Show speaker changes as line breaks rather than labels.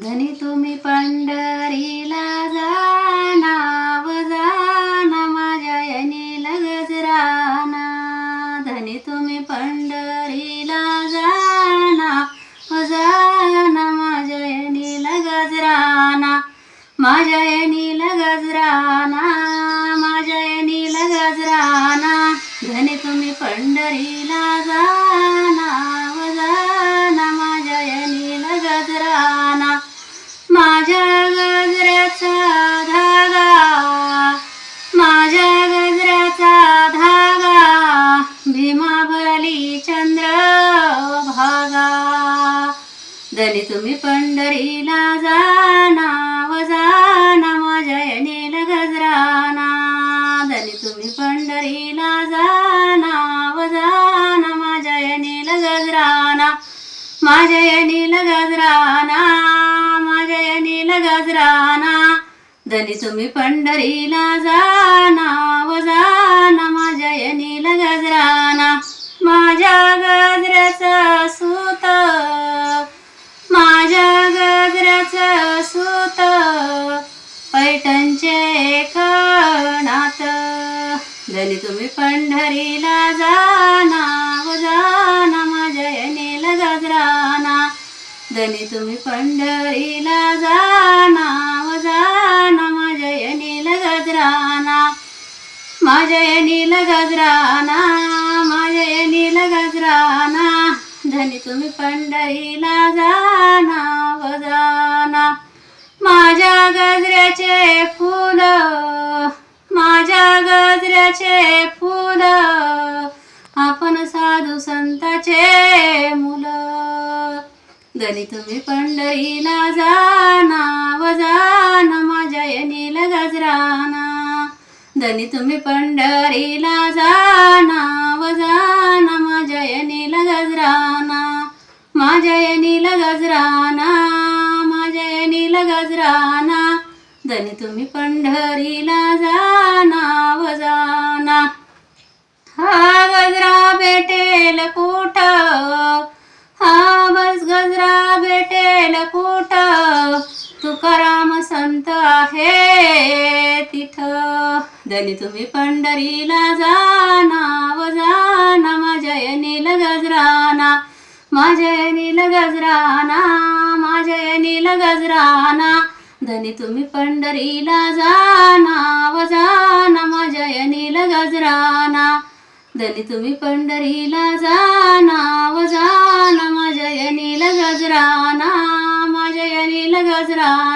धनी तुम्ही पंढरीला जाणाव जाना माझ्या लगज गजराना धनी तुम्ही पंढरीला जाना व जाना माझ्या लगज राहणा माझ्या लगज राहणा माझ्या लगज राहणा धनी तुम्ही पंढरीला जा झाली चंद्र भागा धनी तुम्ही पंढरीला जाना व जाना माझ्या येणेल गजराना. धनी तुम्ही पंढरीला जाना व जाना माझ्या येणेल गजराना. माझ्या येणेल गजराना माझ्या येणेल गजराना. धनी तुम्ही पंढरीला जाना व जाना माझ्या येणेल गजराना. माझ्या गजऱ्याचं सूत माझ्या गजऱ्याचं सूत पैठणचे कणात जणी तुम्ही पंढरीला जाना व जाना माझ्या यनील गजराना. धनी तुम्ही पंढरीला जाना व जाना माझ्या यनील गजराना. माझ्या यनील गजराना. धनी तुम्ही पंढरीला जाना व जाना. माझ्या गजऱ्याचे फुल माझ्या गजऱ्याचे फुल. आपण साधू संताचे मुलं. धनी तुम्ही पंढरीला जाना व जाना. माझ्या यनील गजराना. धनी तुम्ही पंढरीला जाना व जाना माझ्या यनील गजराना माझ्या यनील गजराना माझ्या गजराना. धनी तुम्ही पंढरीला जाना व जाना. हा गजरा भेटेल कुठ? हा बस गजरा भेटेल कुठ? तुकाराम संत आहे. तीर्थ धनी तुम्ही पंढरीला जाना व जाना माझ्या नील गजराना. माझ्या नील गजराना माझ्या नील गजराना. धनी तुम्ही पंढरीला जाना व जाना माझ्या नील गजराना. धनी तुम्ही पंढरीला जाना व जाना माझ्या नील गजराना माझ्या नील गजराना.